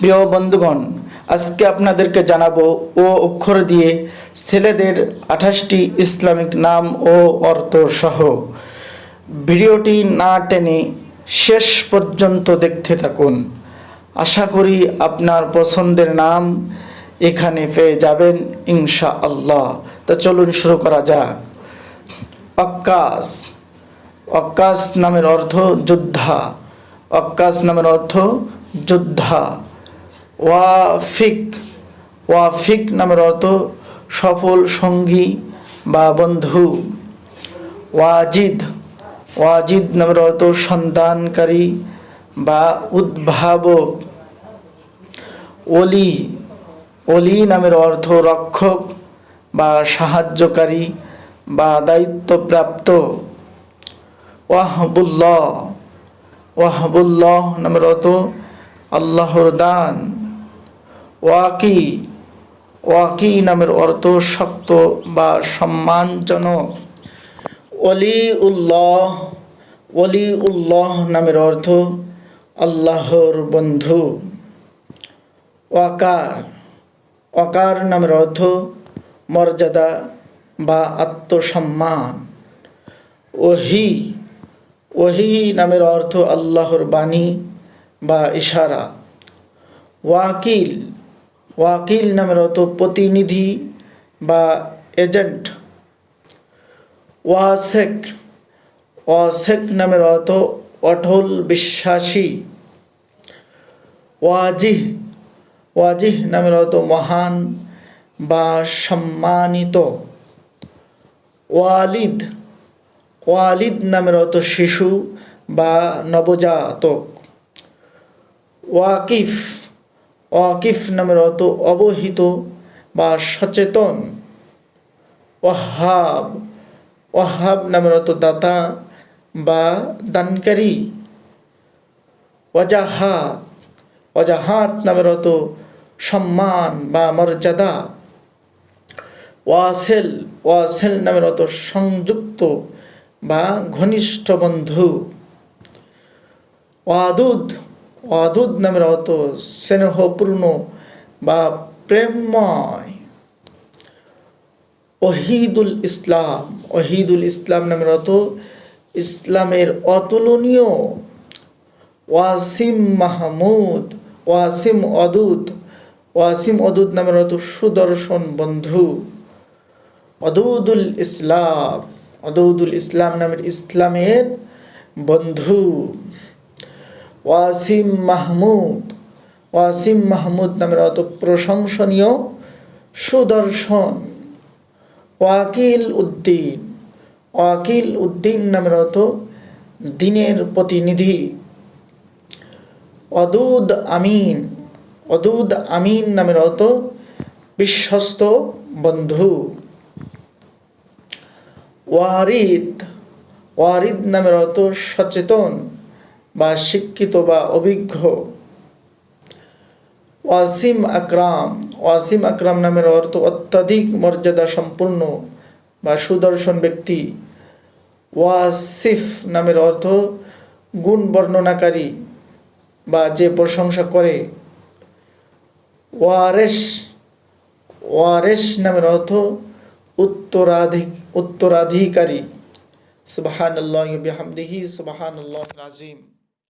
প্রিয় বন্ধুগণ, আজকে আপনাদেরকে জানাব ও অক্ষর দিয়ে ছেলেদের আঠাশটি ইসলামিক নাম ও অর্থ সহ। ভিডিওটি না টেনে শেষ পর্যন্ত দেখতে থাকুন। আশা করি আপনার পছন্দের নাম এখানে পেয়ে যাবেন ইনশা আল্লাহ তো চলুন শুরু করা যাক। অক্কাস। অক্কাস নামের অর্থ যোদ্ধা। অক্কাস নামের অর্থ যোদ্ধা। ওয়াফিক ওয়াফিক নামের অর্থ সফল সঙ্গী বা বন্ধু। ওয়াজিদ ওয়াজিদ নামের অর্থ সন্তানকারী বা উদ্ভাবক। অলি অলি নামের অর্থ রক্ষক বা সাহায্যকারী বা দায়িত্বপ্রাপ্ত। ওয়াহবুল্লাহ ওয়াহবুল্লাহ নামের অর্থ আল্লাহর দান। ওয়াকি ওয়াকি নামের অর্থ শক্ত বা সম্মানজনক। অলি উল্লাহ অলি উল্লাহ নামের অর্থ আল্লাহর বন্ধু। ওয়াকার ওয়াকার নামের অর্থ মর্যাদা বা আত্মসম্মান। ওহি ওহি নামের অর্থ আল্লাহর বাণী বা ইশারা। ওয়াকিল ওয়াকিল নামের অর্থ প্রতিনিধি বা এজেন্ট। ওয়াসেক ওয়াসেক নামের অর্থ অটল বিশ্বাসী। ওয়াজিহ ওয়াজিহ নামের অর্থ মহান বা সম্মানিত। ওয়ালিদ ওয়ালিদ নামের অর্থ শিশু বা নবজাতক। ওয়াকিফ ওয়াকিফ নামের অর্থ অবহিত বা সচেতন। ওয়াহাব ওয়াহাব নামের অর্থ দাতা বা দানকারী। ওয়াজাহাত ওয়াজাহাত নামের অর্থ সম্মান বা মর্যাদা। ওয়াসেল ওয়াসেল নামের অর্থ সংযুক্ত বা ঘনিষ্ঠ বন্ধু। ওয়াদুদ ওয়াদুদ নামের অর্থ স্নেহপূর্ণ বা প্রেমময়। ওহিদুল ইসলাম ওহিদুল ইসলাম নামের অর্থ ইসলামের অতুলনীয়। ওয়াসিম মাহমুদ, ওয়াসিম অদূত ওয়াসিম অদূত নামের অর্থ সুদর্শন বন্ধু। অদুদুল ইসলাম, অদৌদুল ইসলাম নামের ইসলামের বন্ধু। ওয়াসিম মাহমুদ ওয়াসিম মাহমুদ নামের অত প্রশংসনীয় সুদর্শন ওয়াকিল উদ্দিন ওয়াকিল উদ্দিন নামের অত দিনের প্রতিনিধি। অদুদ আমিন অদুদ আমিন নামের অত বিশ্বস্ত বন্ধু। ওয়ারিদ ওয়ারিদ নামের অর্থ সচেতন বা শিক্ষিত বা অভিজ্ঞ। ওয়াসিম আকরাম ওয়াসিম আকরাম নামের অর্থ অত্যাধিক মর্যাদা সম্পূর্ণ বা সুদর্শন ব্যক্তি। ওয়াসিফ নামের অর্থ গুণ বর্ণনাকারী বা যে প্রশংসা করে। ওয়ারেশ ওয়ারেশ নামের অর্থ উত্তরাধিক উত্তরাধিকারী। সুবাহান আল্লাহ বিহামদিহি সুবাহান আল্লাহ